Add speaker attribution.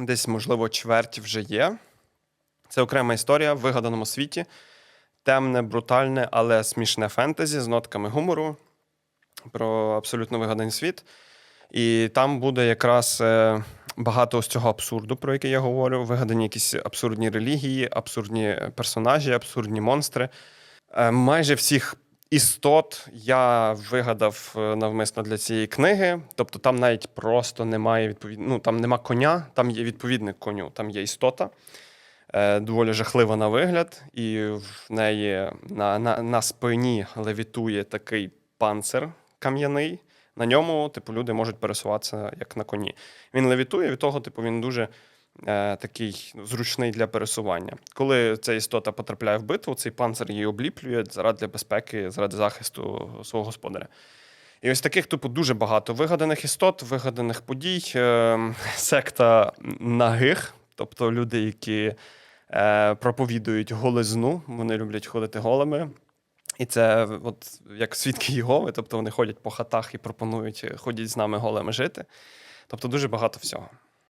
Speaker 1: десь, можливо, чверть вже є. Це окрема історія в вигаданому світі. Темне, брутальне, але смішне фентезі з нотками гумору про абсолютно вигаданий світ. І там буде якраз е, багато ось цього абсурду, про який я говорю. Вигадані якісь абсурдні релігії, абсурдні персонажі, абсурдні монстри. Е, майже всіх істот я вигадав е, навмисно для цієї книги. Тобто там навіть просто немає відповід... ну, там нема коня, там є відповідник коню, там є істота. Е, доволі жахлива на вигляд, і в неї на, на, на спині левітує такий панцир кам'яний. На ньому, типу, люди можуть пересуватися як на коні. Він левітує, від того, типу, він дуже такий ну, зручний для пересування. Коли ця істота потрапляє в битву, цей панцир її обліплює заради безпеки, заради захисту свого господаря. І ось таких, типу, дуже багато вигаданих істот, вигаданих подій, е, секта нагих, тобто люди, які е, проповідують голизну, вони люблять ходити голими. І це от як свідки Єгови, тобто вони ходять по хатах і пропонують, ходіть з нами голими жити. Тобто дуже багато всього.